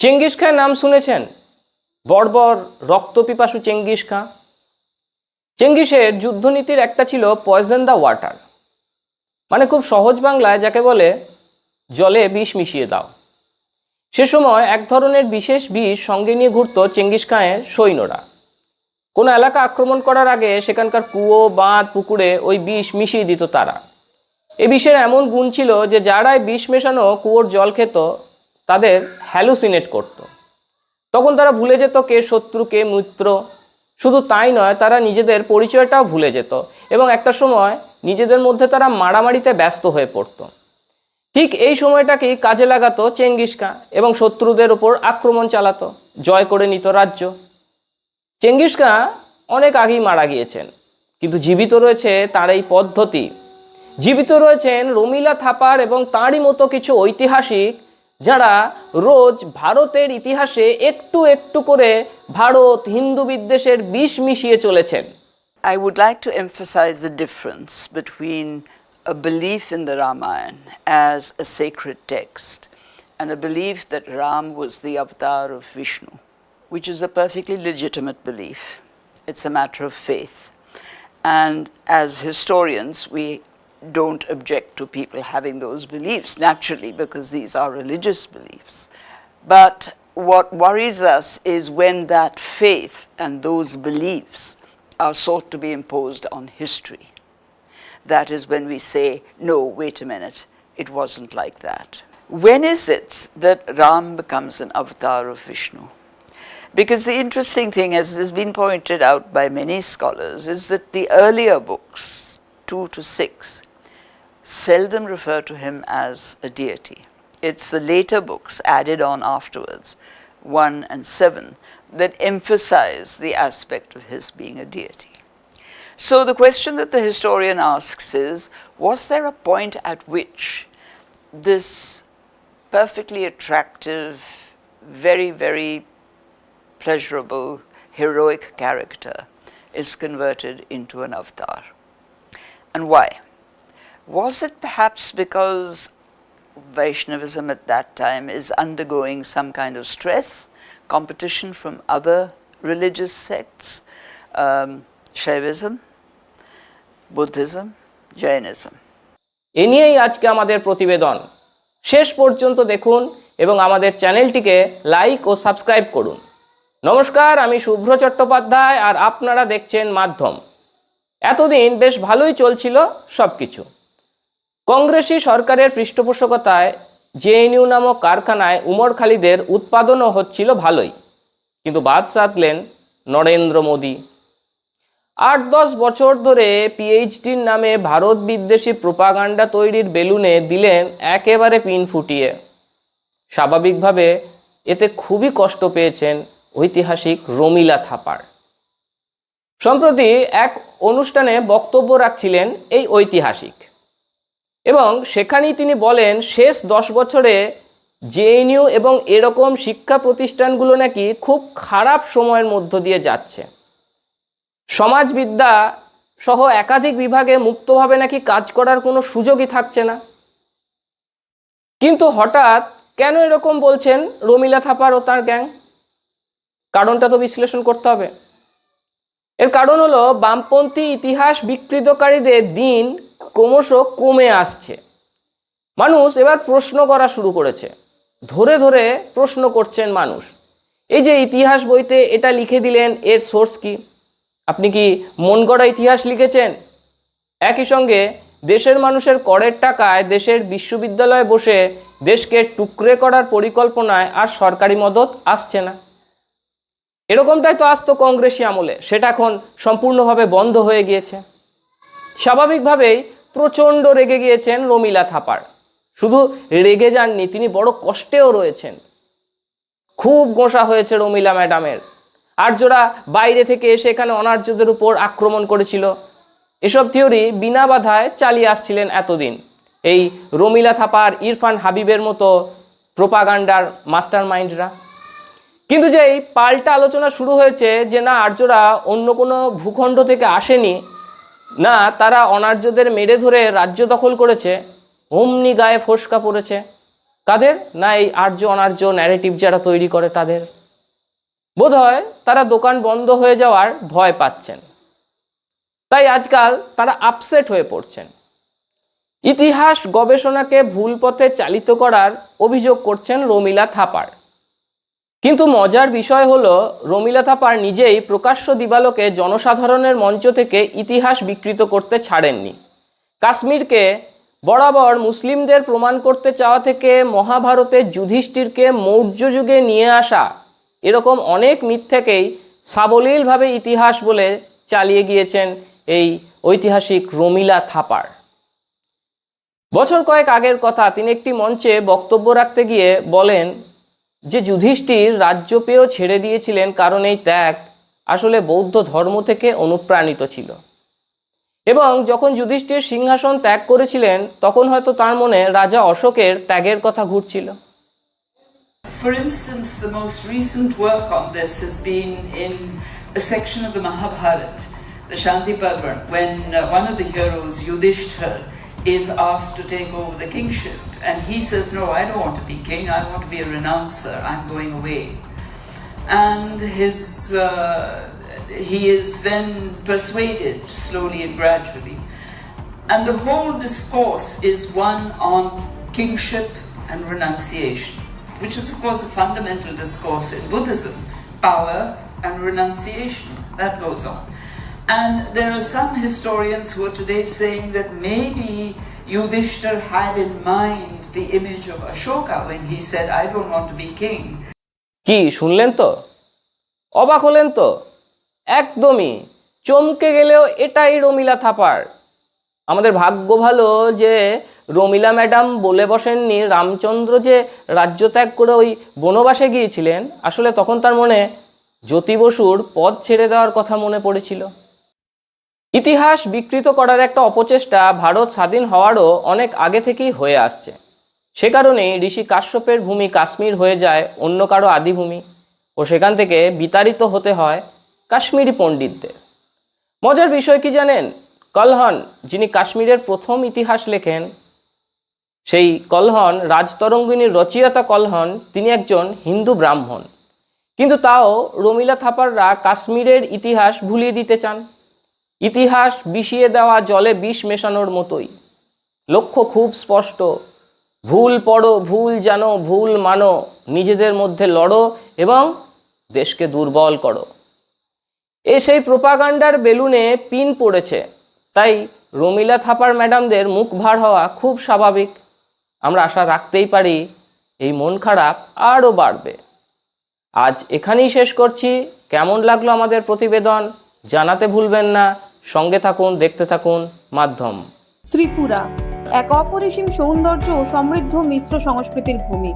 Genghis খাঁর নাম শুনেছেন? বর্বর রক্তপিপাসু চেঙ্গিস খাঁ। চেঙ্গিসের যুদ্ধনীতির একটা ছিল পয়জন দ্য ওয়াটার। মানে খুব সহজ বাংলায় যাকে বলে, জলে বিষ মিশিয়ে দাও। সে সময় এক ধরনের বিশেষ বিষ সঙ্গে নিয়ে ঘুরত চেঙ্গিস খাঁয়ের সৈন্যরা। কোনো এলাকা আক্রমণ করার আগে সেখানকার কুয়ো, বাঁধ, পুকুরে ওই বিষ মিশিয়ে দিত তারা। এ বিষের এমন গুণ ছিল যে যারাই বিষ মেশানো কুয়োর জল খেত তাদের হ্যালুসিনেট করত। তখন তারা ভুলে যেত কে শত্রু, কে মিত্র। শুধু তাই নয়, তারা নিজেদের পরিচয়টাও ভুলে যেত এবং একটা সময় নিজেদের মধ্যে তারা মারামারিতে ব্যস্ত হয়ে পড়তো। ঠিক এই সময়টাকেই কাজে লাগাতো চেঙ্গিস খাঁ এবং শত্রুদের ওপর আক্রমণ চালাতো, জয় করে নিত রাজ্য। চেঙ্গিস খাঁ অনেক আগেই মারা গিয়েছেন, কিন্তু জীবিত রয়েছে তার এই পদ্ধতি। জীবিত রয়েছেন রমিলা থাপার এবং তাঁরই মতো কিছু ঐতিহাসিক যারা রোজ ভারতের ইতিহাসে একটু একটু করে ভারত হিন্দু বিদ্বেষের বিষ মিশিয়ে চলেছেন I would like to emphasize the difference between a belief in the Ramayana as a sacred text and a belief that Ram was the avatar of Vishnu, which is a perfectly legitimate belief. It's a matter of faith. And as historians, we don't object to people having those beliefs naturally because these are religious beliefs. But what worries us is when that faith and those beliefs are sought to be imposed on history. That is when we say, no, wait a minute, it wasn't like that. When is it that Ram becomes an avatar of Vishnu? Because the interesting thing, as has been pointed out by many scholars, is that the earlier books, 2 to 6, seldom refer to him as a deity. It's the later books added on afterwards, 1 and 7, that emphasize the aspect of his being a deity. So the question that the historian asks is Was there a point at which this perfectly attractive, very, very pleasurable, heroic character is converted into an avatar? And why? Was it perhaps because Vaishnavism at that time is undergoing some kind of stress, competition from other religious sects, um, Shaivism, Buddhism, Jainism? এ নিয়েই আজকে আমাদের প্রতিবেদন শেষ পর্যন্ত দেখুন এবং আমাদের চ্যানেলটিকে লাইক ও সাবস্ক্রাইব করুন নমস্কার আমি শুভ্র চট্টোপাধ্যায় আর আপনারা দেখছেন মাধ্যম এতদিন বেশ ভালোই চলছিল সব কিছু কংগ্রেসি সরকারের পৃষ্ঠপোষকতায় জেএনইউ নামক কারখানায় উমর খালিদের উৎপাদনও হচ্ছিল ভালোই। কিন্তু বাদ সাধলেন নরেন্দ্র মোদী। আট দশ বছর ধরে পিএইচডির নামে ভারত বিদ্বেষী প্রোপাগান্ডা তৈরির বেলুনে দিলেন একেবারে পিন ফুটিয়ে। স্বাভাবিকভাবে এতে খুবই কষ্ট পেয়েছেন ঐতিহাসিক রমিলা থাপার। সম্প্রতি এক অনুষ্ঠানে বক্তব্য রাখছিলেন এই ঐতিহাসিক। এবং সেখানেই তিনি বলেন, শেষ দশ বছরে জেএনইউ এবং এরকম শিক্ষা প্রতিষ্ঠানগুলো নাকি খুব খারাপ সময়ের মধ্য দিয়ে যাচ্ছে। সমাজবিদ্যা সহ একাধিক বিভাগে মুক্তভাবে নাকি কাজ করার কোনো সুযোগই থাকছে না। কিন্তু হঠাৎ কেন এরকম বলছেন রমিলা থাপার ও তার গ্যাং? কারণটা তো বিশ্লেষণ করতে হবে। এর কারণ হলো, বামপন্থী ইতিহাস বিকৃতকারীদের দিন ক্রমশ কমে আসছে। মানুষ এবার প্রশ্ন করা শুরু করেছে। ধরে ধরে প্রশ্ন করছেন মানুষ। এই যে ইতিহাস বইতে এটা লিখে দিলেন, এর সোর্স কি? আপনি কি মন গড়া ইতিহাস লিখেছেন? একই সঙ্গে দেশের মানুষের করের টাকায় দেশের বিশ্ববিদ্যালয়ে বসে দেশকে টুকরে করার পরিকল্পনায় আর সরকারি মদত আসছে না। এরকমটাই তো আসতো কংগ্রেসি আমলে। সেটা এখন সম্পূর্ণভাবে বন্ধ হয়ে গিয়েছে। স্বাভাবিকভাবেই প্রচণ্ড রেগে গিয়েছেন রমিলা থাপার। শুধু রেগে যাননি, তিনি বড় কষ্টেও রয়েছেন। খুব গোঁসা হয়েছে রমিলা ম্যাডামের। আর্যরা বাইরে থেকে এসে এখানে অনার্যদের উপর আক্রমণ করেছিল, এসব থিওরি বিনা বাধায় চালিয়ে আসছিলেন এতদিন। এই রমিলা থাপার, ইরফান হাবিবের মতো প্রোপাগান্ডার মাস্টার মাইন্ডরা কিন্তু যে এই পাল্টা আলোচনা শুরু হয়েছে যে না আর্যরা অন্য কোনো ভূখণ্ড থেকে আসেনি না, তারা অনার্যদের মেরে ধরে রাজ্য দখল করেছে, অমনি গায়ে ফোসকা পড়েছে। কাদের? না, এই আর্য অনার্য ন্যারেটিভ যারা তৈরি করে তাদের। বোধ হয় তারা দোকান বন্ধ হয়ে যাওয়ার ভয় পাচ্ছেন। তাই আজকাল তারা আপসেট হয়ে পড়ছেন। ইতিহাস গবেষণাকে ভুল পথে চালিত করার অভিযোগ করছেন রমিলা থাপার। কিন্তু মজার বিষয় হলো, রমিলা থাপার নিজেই প্রকাশ্য দিবালোকে জনসাধারণের মঞ্চ থেকে ইতিহাস বিকৃত করতে ছাড়েননি। কাশ্মীরকে বরাবর মুসলিমদের প্রমাণ করতে চাওয়া থেকে মহাভারতের যুধিষ্ঠিরকে মৌর্য যুগে নিয়ে আসা এরকম অনেক মিথ্যেকেই সাবলীলভাবে ইতিহাস বলে চালিয়ে গিয়েছেন এই ঐতিহাসিক রমিলা থাপার। বছর কয়েক আগের কথা, তিনি একটি মঞ্চে বক্তব্য রাখতে গিয়ে বলেন যে যুধিষ্ঠির রাজ্য পেয়েও ছেড়ে দিয়েছিলেন কারণ এই ত্যাগ আসলে বৌদ্ধ ধর্ম থেকে অনুপ্রাণিত ছিল এবং যখন যুধিষ্ঠির সিংহাসন ত্যাগ করেছিলেন তখন হয়তো তার মনে রাজা অশোকের ত্যাগের কথা ঘুরছিল For instance, the most recent work on this has been in a section of the Mahabharata, the Shanti Parvan, when uh, one of the heroes, Yudhishthir, is asked to take over the kingship. And he says, No, I don't want to be king, I want to be a renouncer, I'm going away. And his, uh, he is then persuaded slowly and gradually. And the whole discourse is one on kingship and renunciation, which is, of course, a fundamental discourse in Buddhism power and renunciation. That goes on. And there are some historians who are today saying that maybe Yudhishthir had in mind the image of Ashoka when he said, I don't want to be king. কি শুনলেন তো? অবাক হলেন তো? একদমই। চমকে গেলেও এটাই রমিলা থাপার। আমাদের ভাগ্য ভালো যে রমিলা ম্যাডাম বলে বসেননি রামচন্দ্র যে রাজ্য ত্যাগ করে ওই বনবাসে গিয়েছিলেন। আসলে তখন তার মনে জ্যোতি বসুর পদ ছেড়ে দেওয়ার কথা মনে পড়েছিল। ইতিহাস বিকৃত করার একটা অপচেষ্টা ভারত স্বাধীন হওয়ারও অনেক আগে থেকেই হয়ে আসছে। সে কারণেই ঋষি কাশ্যপের ভূমি কাশ্মীর হয়ে যায় অন্য কারও আদিভূমি ও সেখান থেকে বিতাড়িত হতে হয় কাশ্মীরি পণ্ডিতদের। মজার বিষয় কি জানেন? কলহন, যিনি কাশ্মীরের প্রথম ইতিহাস লেখেন, সেই কলহন, রাজতরঙ্গিনীর রচয়িতা কলহন, তিনি একজন হিন্দু ব্রাহ্মণ। কিন্তু তাও রমিলা থাপাররা কাশ্মীরের ইতিহাস ভুলিয়ে দিতে চান। ইতিহাস বিষিয়ে দেওয়া জলে বিষ মেশানোর মতোই। লক্ষ্য খুব স্পষ্ট। ভুল পড়ো, ভুল জানো, ভুল মানো, নিজেদের মধ্যে লড়ো এবং দেশকে দুর্বল করো। এ সেই প্রোপাগান্ডার বেলুনে পিন পড়েছে। তাই রমিলা থাপার ম্যাডামদের মুখ ভার হওয়া খুব স্বাভাবিক। আমরা আশা রাখতেই পারি এই মন খারাপ আরও বাড়বে। আজ এখানেই শেষ করছি। কেমন লাগল আমাদের প্রতিবেদন? জানাতে ভুলবেন না। সঙ্গে থাকুন দেখতে থাকুন মাধ্যম। ত্রিপুরা এক অপরিসীম সৌন্দর্য ও সমৃদ্ধ মিশ্র সংস্কৃতির ভূমি।